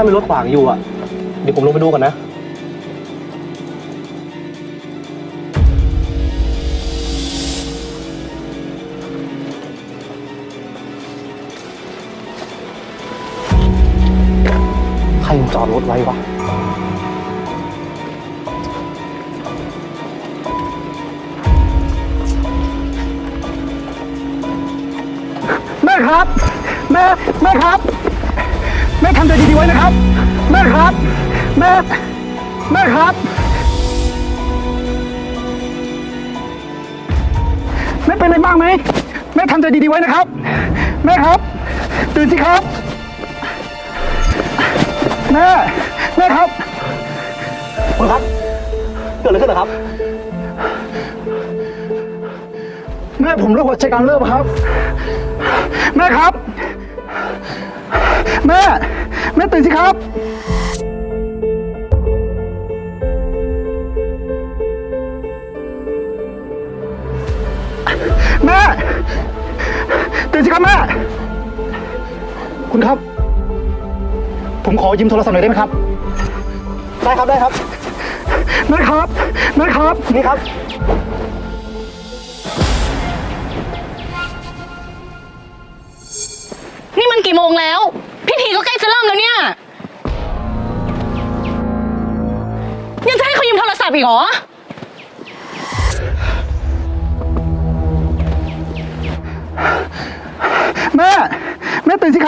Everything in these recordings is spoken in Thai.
างหน้ามีรถขวางอยู่อะ เดี๋ยวผมลงไปดูก่อนนะ ใครมันจอดรถไว้วะ ครับ แม่ แม่ครับ แม่เป็นอะไรบ้างไหม แม่ทำใจดีๆไว้นะครับ แม่ครับ ตื่นสิครับ แม่ แม่ครับ คุณครับ เกิดอะไรขึ้นเหรอครับ แม่ผมเลิกหัวใจกลางเลิกครับ แม่ครับ แม่ แม่ตื่นสิครับ ตื่นสิครับแม่ คุณครับ ผมขอยืมโทรศัพท์หน่อยได้ไหมครับ ได้ครับได้ครับแม่ครับแม่ครับ นี่ครับ นี่มันกี่โมงแล้ว พิธีก็ใกล้จะเริ่มแล้วเนี่ย ยังจะให้เขายืมโทรศัพท์อีกเหรอ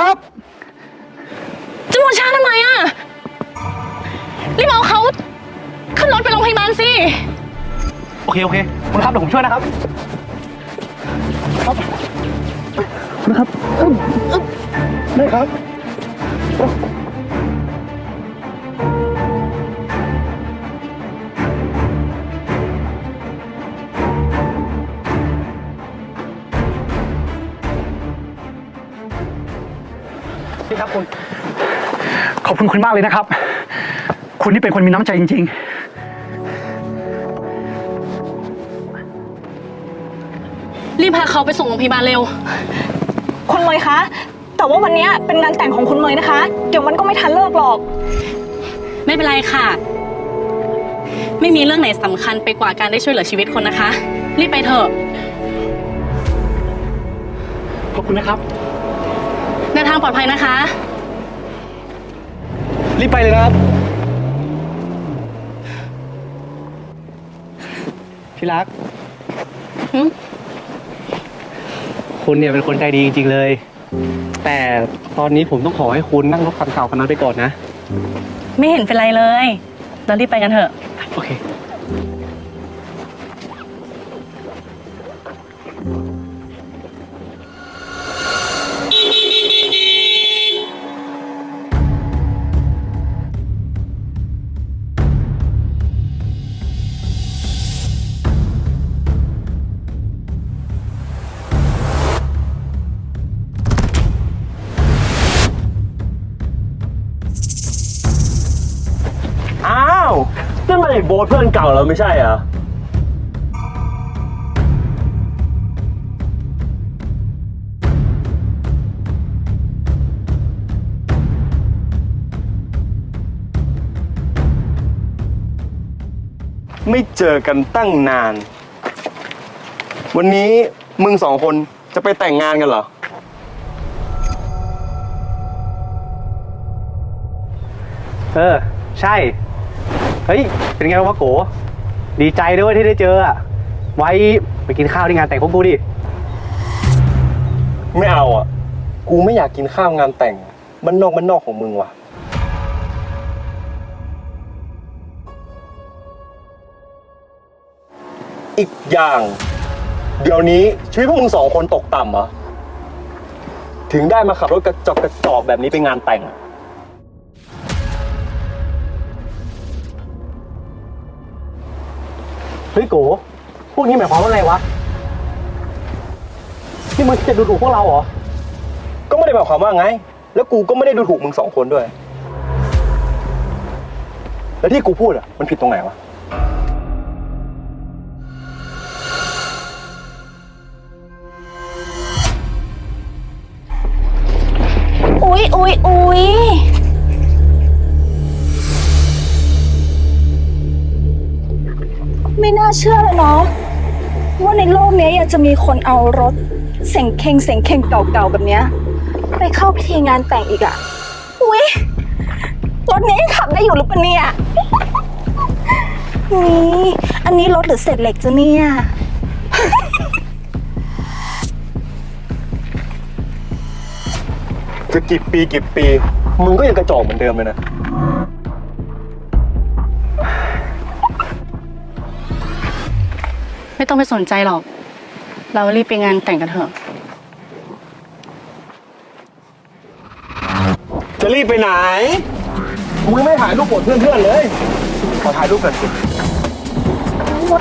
ครับ จะมัวช้าทำไมอะรีบเอาเขาขึ้นรถไปโรงพยาบาลสิ โอเค โอเคคุณครับเดี๋ยวผมช่วยนะครับนะครับอึ๊บอึ๊บแม่ครับ คุณคุณมากเลยนะครับ คุณนี่เป็นคนมีน้ำใจจริง รีบพาเขาไปส่งโรงพยาบาลเร็ว คุณเมยคะ แต่ว่าวันเนี้ยเป็นงานแต่งของคุณเมยนะคะ เดี๋ยวมันก็ไม่ทันเลิกหรอก ไม่เป็นไรค่ะ ไม่มีเรื่องไหนสำคัญไปกว่าการได้ช่วยเหลือชีวิตคนนะคะ รีบไปเถอะ ๆ ขอบคุณนะครับ เดินทางปลอดภัยนะคะ รีบไปเลยนะครับ ที่รัก หึคุณเนี่ยเป็นคนใจดีจริงๆเลย แต่ตอนนี้ผมต้องขอให้คุณนั่งรถคันเก่าคันนั้นไปก่อนนะ ไม่เห็นเป็นไรเลย เรารีบไปกันเถอะ โอเค มันไอ้โบ๊ทเพื่อนเก่าเราไม่ใช่เหรอ ไม่เจอกันตั้งนาน วันนี้มึงสองคนจะไปแต่งงานกันเหรอ เออ ใช่ เฮ้ย เป็นไงวะโก ดีใจด้วยที่ได้เจออะไว้ไปกินข้าวที่งานแต่งของกูดิ ไม่เอาอะ กูไม่อยากกินข้าวงานแต่งบ้านนอกบ้านนอกของมึงว่ะ อีกอย่าง เดี๋ยวนี้ชีวิตพวกมึงสองคนตกต่ำเหรอ ถึงได้มาขับรถกระจอกกระจอกแบบนี้ไปงานแต่งอะ เฮ้ยโกพวกนี้หมายความว่าไงวะ นี่มึงจะดูถูกพวกเราเหรอ ก็ไม่ได้หมายความว่าไง แล้วกูก็ไม่ได้ดูถูกมึงสองคนด้วย แล้วที่กูพูดอะ มันผิดตรงไหนวะ อุ๊ยอุ๊ยอุ๊ย เชื่อเลยเนาะว่าในโลกนี้ยังจะมีคนเอารถ เส่งเคงเส่งเคงเก่าๆแบบเนี้ยไปเข้าพิธีงานแต่งอีกอะอุ้ยรถนี้ยังขับได้อยู่หรือเปล่าเนี่ยนี่อันนี้รถหรือเศษเหล็กจ้ะเนี่ย จะกี่ปีกี่ปี มึงก็ยังกระจอกเหมือนเดิมเลยนะ ไม่ต้องไปสนใจหรอก เรารีบไปงานแต่งกันเถอะ จะรีบไปไหนกูยังไม่ถ่ายรูปหมดเพื่อนๆเลย ขอถ่ายรูปกันสิ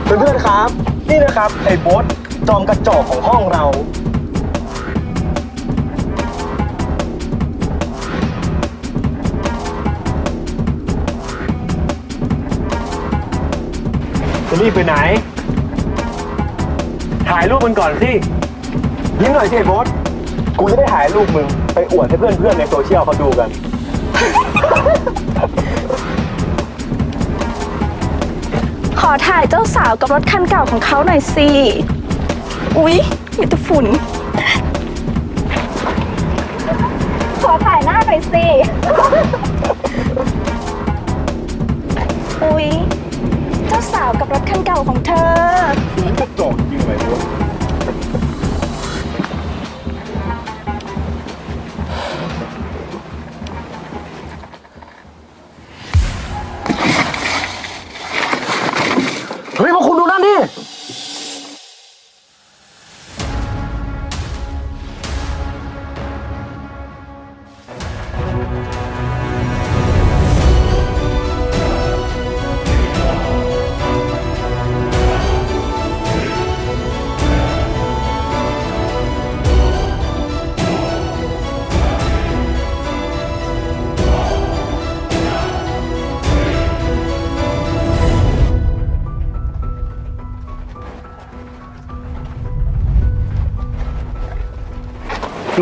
เพื่อนๆครับ นี่นะครับไอ้โบสจอมกระจอกของห้องเรา จะรีบไปไหน ถ่ายรูปมันก่อนสิ ยิ้มหน่อยสิไอ้โบสกูจะได้ถ่ายรูปมึง ไปอวดให้เพื่อนๆในโซเชียลเขาดูกัน ขอถ่ายเจ้าสาวกับรถคันเก่าของเขาหน่อยสิ อุ๊ย มีแต่ฝุ่น ขอถ่ายหน้าหน่อยสิ อุ๊ย สาวกับรถคันเก่าของเธอกระจอกจริงเลยโบ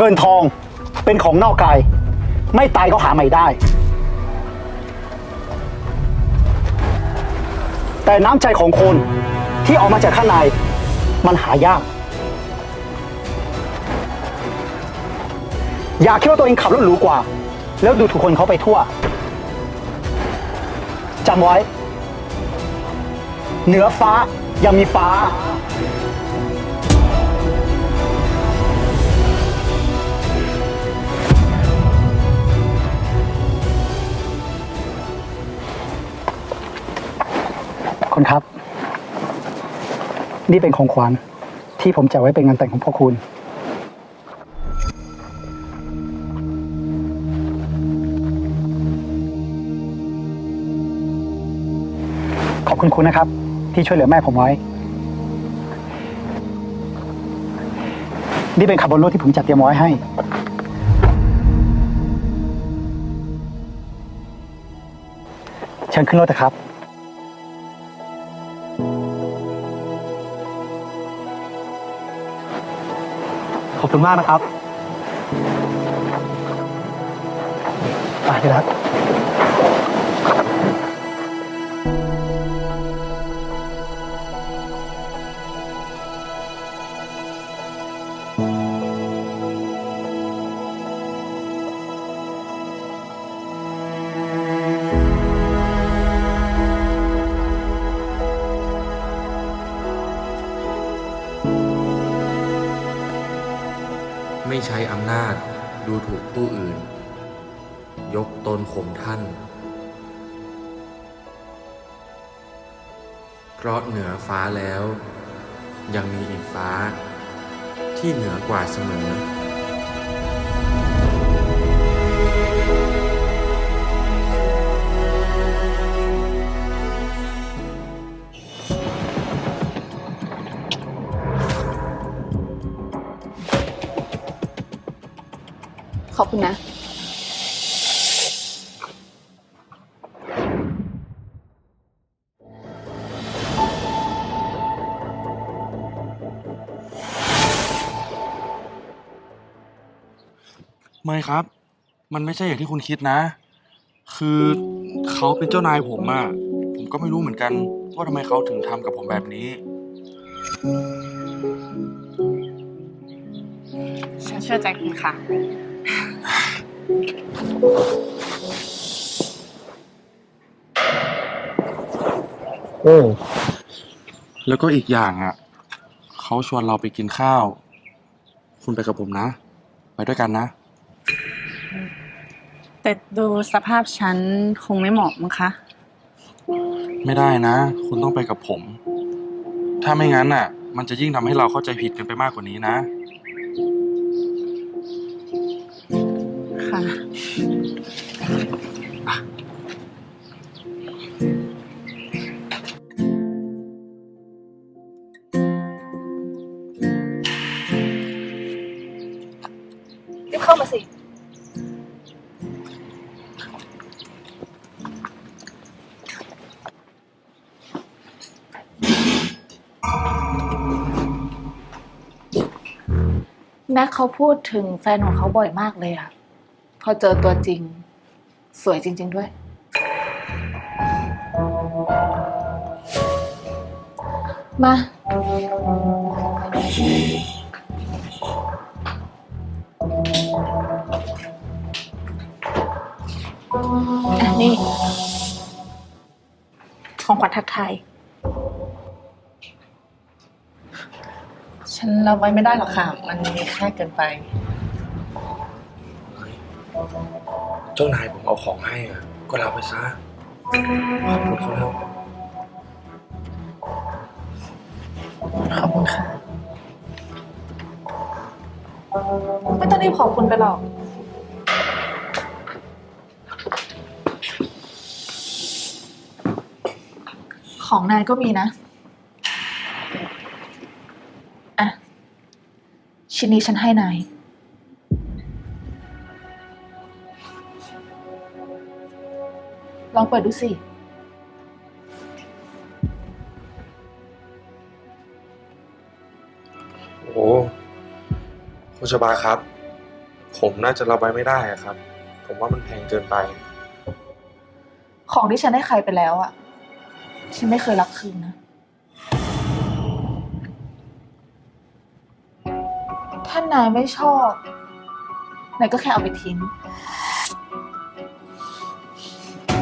เงินทองเป็นของนอกกาย ไม่ตายก็หาใหม่ได้ แต่น้ำใจของคนที่ออกมาจากข้างในมันหายาก อย่าคิดว่าตัวเองขับรถหรูกว่า แล้วดูถูกคนเขาไปทั่วจำไว้ เหนือฟ้ายังมีฟ้า คุณครับ นี่เป็นของขวัญที่ผมจะไว้เป็นงานแต่งของพ่อคุณ ขอบคุณคุณนะครับ ที่ช่วยเหลือแม่ผมไว้ นี่เป็นขับบนรถที่ผมจัดเตรียมไว้ให้ เชิญขึ้นรถนะครับ อบคุณมากนะครับไปเลย ไม่ใช้อำนาจดูถูกผู้อื่น ยกตนข่มท่าน เพราะเหนือฟ้าแล้ว ยังมีอีกฟ้าที่เหนือกว่าเสมอ ไม่ครับ มันไม่ใช่อย่างที่คุณคิดนะ คือเขาเป็นเจ้านายผมอะผมก็ไม่รู้เหมือนกันว่าว่าทำไมเขาถึงทำกับผมแบบนี้ ฉันเชื่อใจคุณค่ะอืมแล้วก็อีกอย่างอะเขาชวนเราไปกินข้าว คุณไปกับผมนะ ไปด้วยกันนะ แต่ดูสภาพฉันคงไม่เหมาะมั้งคะ ไม่ได้นะ คุณต้องไปกับผม ถ้าไม่งั้นอะ มันจะยิ่งทำให้เราเข้าใจผิดกันไปมากกว่านี้นะ ค่ะ รีบเข้ามาสิ แม็กเขาพูดถึงแฟนของเขาบ่อยมากเลยอะพอเจอตัวจริง สวยจริง ๆ ด้วย มา อะนี่ ของขวัญทักทาย ฉันรับไว้ไม่ได้หรอกค่ะ มันมีค่าเกินไป เจ้านายผมเอาของให้อะก็รับไปซะขอบคุณเขาแล้ว ขอบคุณค่ะ ไม่ต้องรีบขอบคุณไปหรอก ของนายก็มีนะอะ ชิ้นนี้ฉันให้นาย ลองเปิดดูสิ โอ้คุณชบาครับ ผมน่าจะรับไว้ไม่ได้อะครับ ผมว่ามันแพงเกินไป ของที่ฉันให้ใครไปแล้วอะฉันไม่เคยรับคืนนะานายไม่ชอบนายก็แค่เอาไปทิ้ง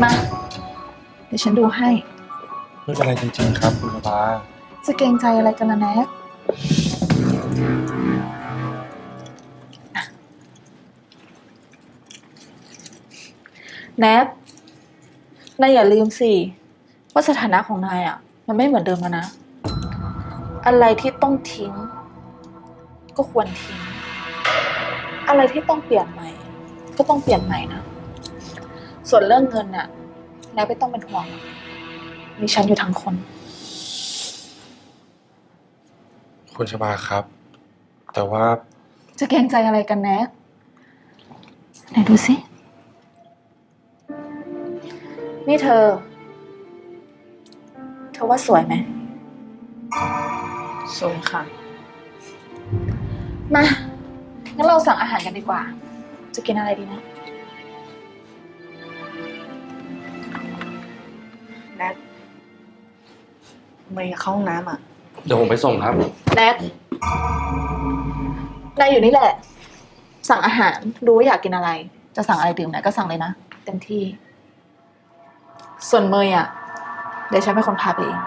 มา เดี๋ยวฉันดูให้ ไม่เป็นไรจริงๆครับคุณชบาจะเกรงใจอะไรกันนะแน็กอะแน็กนายอย่าลืมสิ ว่าสถานะของนายอะ มันไม่เหมือนเดิมแล้วนะ อะไรที่ต้องทิ้ง ก็ควรทิ้ง อะไรที่ต้องเปลี่ยนใหม่ ก็ต้องเปลี่ยนใหม่นะ ส่วนเรื่องเงินน่ะนายไม่ต้องเป็นห่วงหรอกมีฉันอยู่ทั้งคน คุณชบาครับ แต่ว่าจะเกรงใจอะไรกันแน็กไหนดูสิ นี่เธอ เธอว่าสวยไหม สวยค่ะ มา งั้นเราสั่งอาหารกันดีกว่า จะกินอะไรดีนะ แนทเมย์อยากเข้าห้องน้ำอะ เดี๋ยวผมไปส่งครับ แน็กนายอยู่นี่แหละ สั่งอาหาร ดูว่าอยากกินอะไร จะสั่งอะไรดื่มไหนก็สั่งเลยนะ เต็มที่ ส่วนเมย์อะ เดี๋ยวฉันเป็นคนพาไปเอง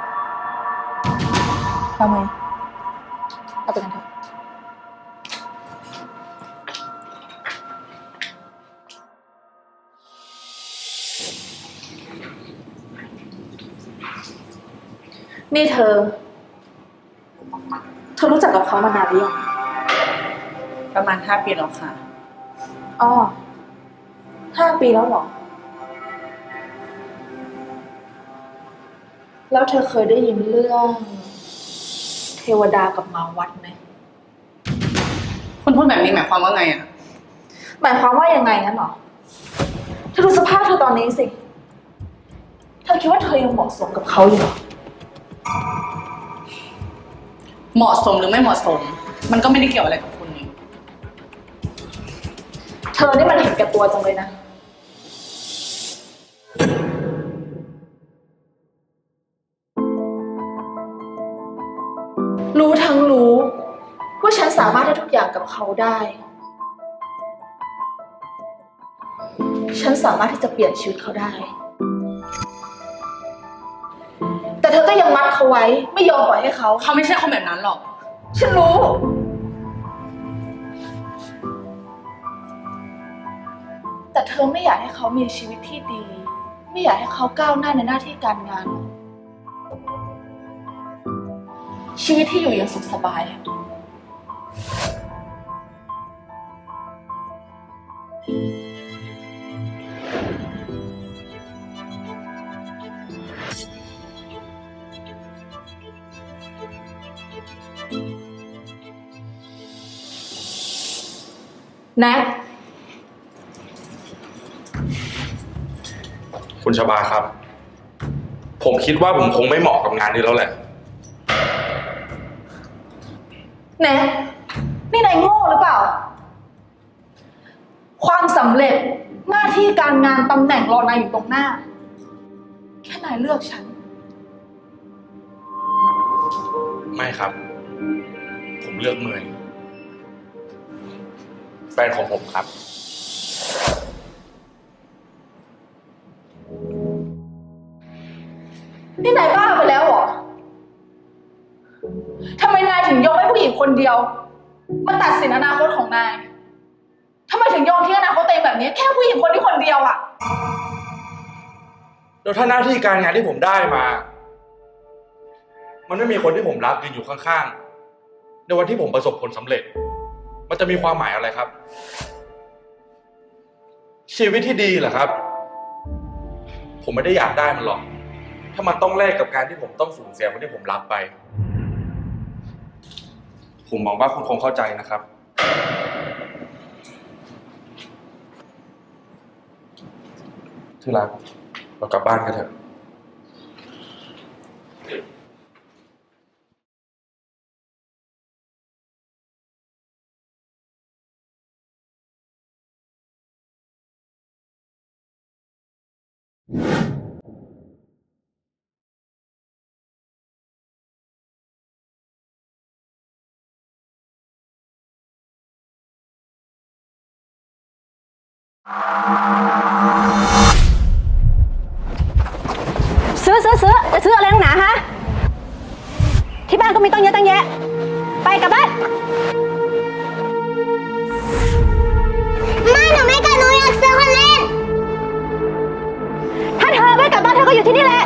พาเมย์เอาไปกันเถอะ นี่เธอ เธอรู้จักกับเขามานานหรือยังประมาณห้าปีแล้วค่ะ อ๋อห้าปีแล้วเหรอ แล้วเธอเคยได้ยินเรื่อง เทวดากับหมาวัดไหม คุณพูดแบบนี้หมายความว่าไงอะ หมายความว่ายังไงงั้นเหรอ เธอดูสภาพเธอตอนนี้สิ เธอคิดว่าเธอยังเหมาะสมกับเขาอยู่เหรอ เหมาะสมหรือไม่เหมาะสม มันก็ไม่ได้เกี่ยวอะไรกับคุณนี่เธอนี่มันเห็นแก่ตัวจังเลยนะ รู้ทั้งรู้ว่าฉันสามารถได้ทุกอย่างกับเขาได้ ฉันสามารถที่จะเปลี่ยนชีวิตเขาได้ เธอก็ยังมัดเขาไว้ ไม่ยอมปล่อยให้เขา เขาไม่ใช่คนแบบนั้นหรอก ฉันรู้ แต่เธอไม่อยากให้เขามีชีวิตที่ดี ไม่อยากให้เขาก้าวหน้าในหน้าที่การงาน ชีวิตที่อยู่อย่างสุขสบายอะแน็กคุณชบาครับ ผมคิดว่าผมคงไม่เหมาะกับงานนี้แล้วแหละ แน็กนี่นายโง่หรือเปล่า ความสำเร็จหน้าที่การงานตำแหน่งรอนายอยู่ตรงหน้า แค่นายเลือกฉัน ไม่ครับ ผมเลือกเมย แฟนของผมครับนี่นายบ้าไปแล้วเหรอทำไมนายถึงยอมให้ผู้หญิงคนเดียว มาตัดสินอนาคตของนายทำไมถึงยอมทิ้งอนาคตตัวเองแบบนี้ แค่ผู้หญิงคนนี้คนเดียวอะแล้วถ้าหน้าที่การงานที่ผมได้มา มันไม่มีคนที่ผมรักยืนอยู่ข้างๆ ในวันที่ผมประสบผลสำเร็จ มันจะมีความหมายอะไรครับ ชีวิตที่ดีเหรอครับ ผมไม่ได้อยากได้มันหรอก ถ้ามันต้องแลกกับการที่ผมต้องสูญเสียคนที่ผมรักไป ผมหวังว่าคุณคงเข้าใจนะครับ ที่รักเรากลับบ้านกันเถอะ ซื้อซื้อซื้อจะซื้ออะไรนักหนาฮะ ที่บ้านก็มีตั้งเยอะตั้งแยะ ไปกลับบ้าน เธอก็อยู่ที่นี่แหละ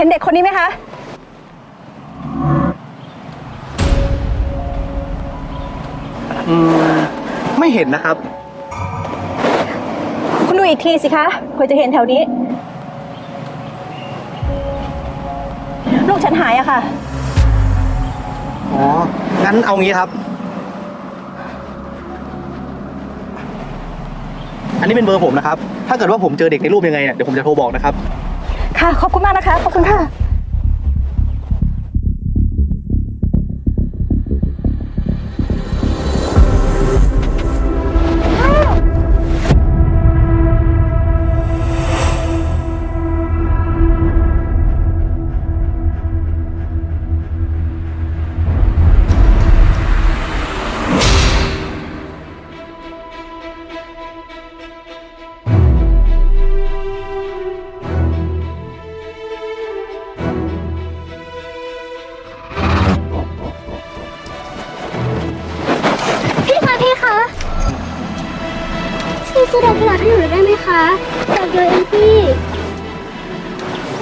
ห็นเด็กคนนี้ไหมคะ อืม ไม่เห็นนะครับ คุณดูอีกทีสิคะเผื่อจะเห็นแถวนี้ ลูกฉันหายอะค่ะ อ๋อ งั้นเอางี้ครับ อันนี้เป็นเบอร์ผมนะครับ ถ้าเกิดว่าผมเจอเด็กในรูปยังไงเนี่ยเดี๋ยวผมจะโทรบอกนะครับ ค่ะ ขอบคุณมากนะคะ ขอบคุณค่ะ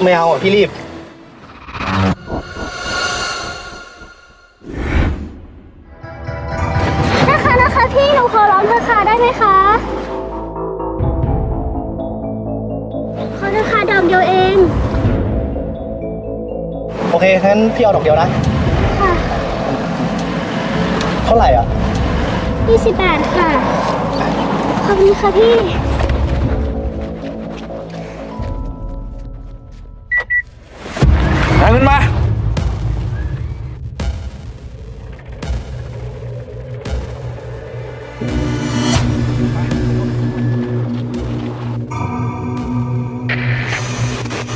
ไม่เอาอะพี่รีบ นะคะนะคะพี่หนูขอร้องเธอะค่ะได้ไหมคะขอเธอะค่ะดอกเดียวเองโอเคงั้นพี่เอาดอกเดียวนะ ค่ะเท่าไหร่อะ 20บาทค่ะ ขอบคุณค่ะพี่ เงินมา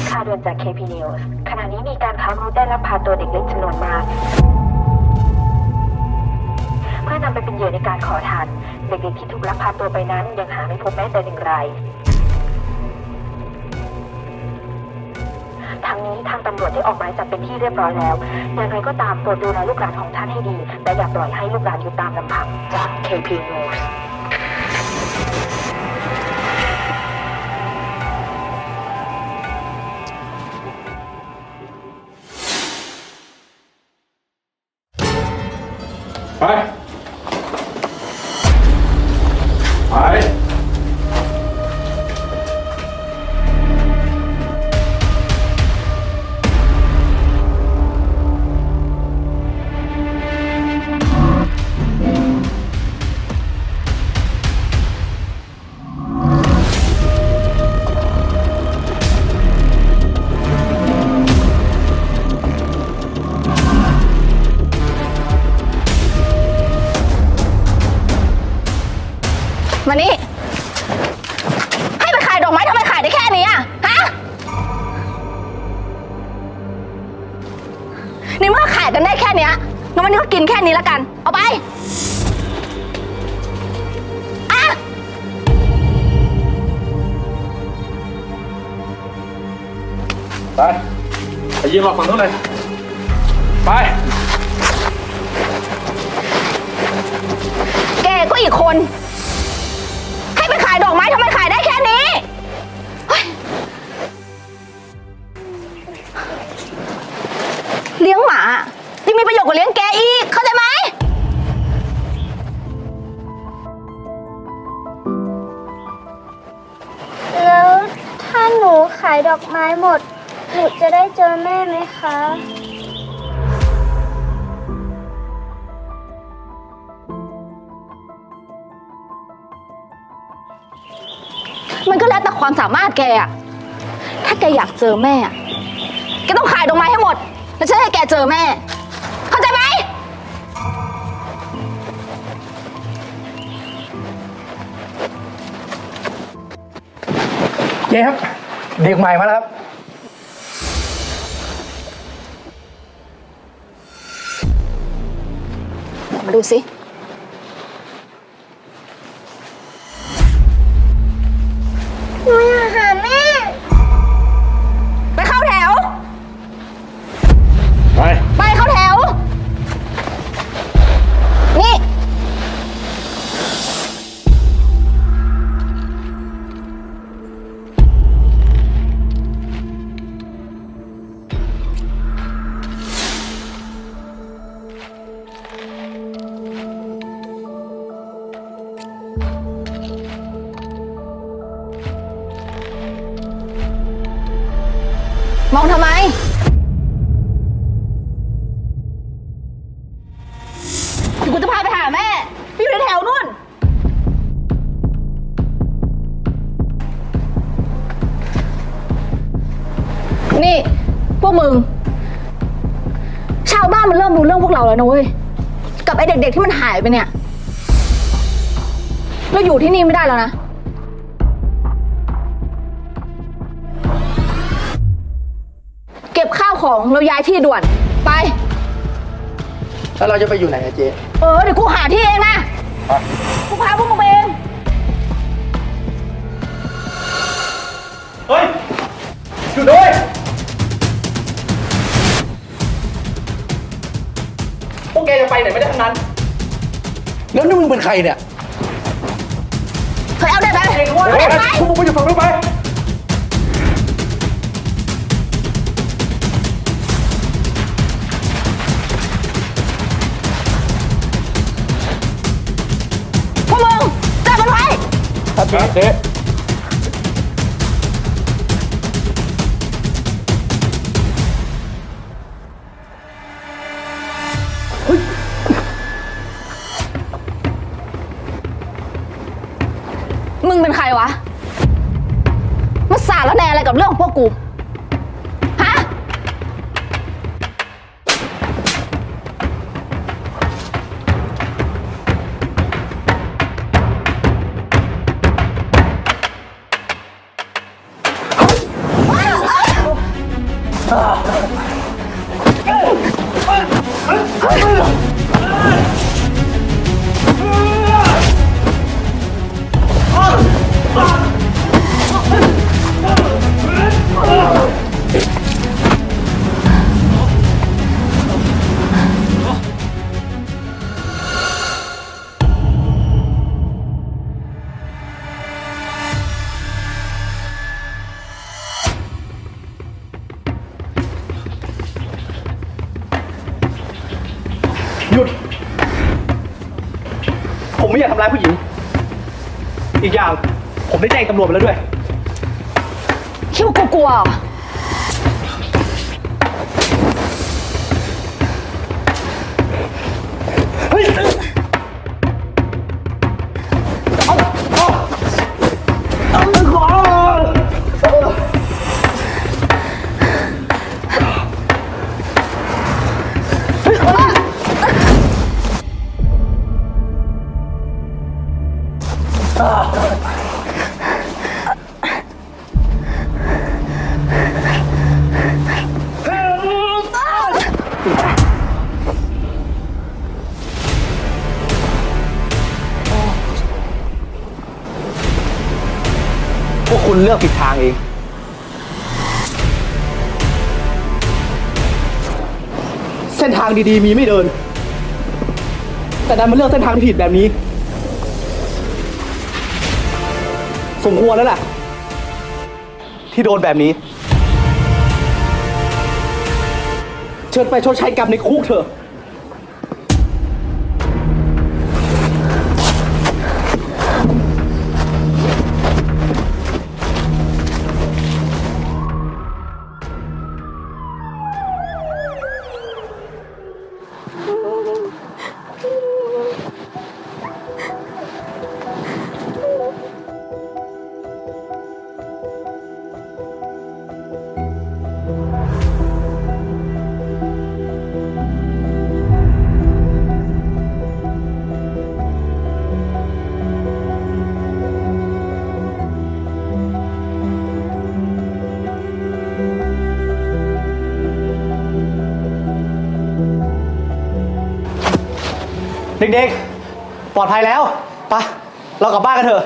ข่าวด่วนจาก KP News ขณะนี้มีการค้ามนุษย์ได้ลักพาตัวเด็กเล็กจำนวนมาก เพื่อนำไปเป็นเหยื่อในการขอทาน เด็กๆที่ถูกลักพาตัวไปนั้นยังหาไม่พบแม้แต่หนึ่งราย นี้ทางตำรวจได้ออกหมายจับเป็นที่เรียบร้อยแล้วอย่างไรก็ตามโปรดดูแลลูกหลานของท่านให้ดีและอย่าปล่อยให้ลูกหลานอยู่ตามลำพังจาก KP News ไปไป คน แกอะถ้าแกอยากเจอแม่อะแกต้องขายดอกไม้ให้หมด แล้วฉันให้แกเจอแม่ เข้าใจไหม เจ๊ครับ เด็กใหม่มาแล้วครับ มาดูสิ นี่ พวกมึง ชาวบ้านมันเริ่มรู้เรื่องพวกเราแล้วนะเว้ย กับไอเด็กๆที่มันหายไปเนี่ย เราอยู่ที่นี่ไม่ได้แล้วนะ เก็บข้าวของเราย้ายที่ด่วน ไป แล้วเราจะไปอยู่ไหนอะเจ๊ เออ เดี๋ยวกูหาที่เองนะ กูพาพวกมึงไปเอง เฮ้ยหยุดด้วย ไปไหนไม่ได้ทั้งนั้น แล้วนี่มึงเป็นใครเนี่ยเคยเอาได้ไหมเฮ้ยคุณมึงไปอยู่ฝั่งนู้นไปพวกมึงจับมันไว้ ครับเจ๊ แล้วแนอะไรกับเรื่องของพวกกู ร้ายผู้หญิง อีกอย่างผมได้แจ้งตำรวจไปแล้วด้วย คิดว่ากูกลัวเหรอ คุณเลือกผิดทางเอง เส้นทางดีๆ มีไม่เดิน แต่ดันมาเลือกเส้นทางที่ผิดแบบนี้ สมควรแล้วแหละที่โดนแบบนี้ เชิญไปชดใช้กรรมในคุกเถอะ ด็กๆ ปลอดภัยแล้วไปะเรากลับบ้านกันเถอะ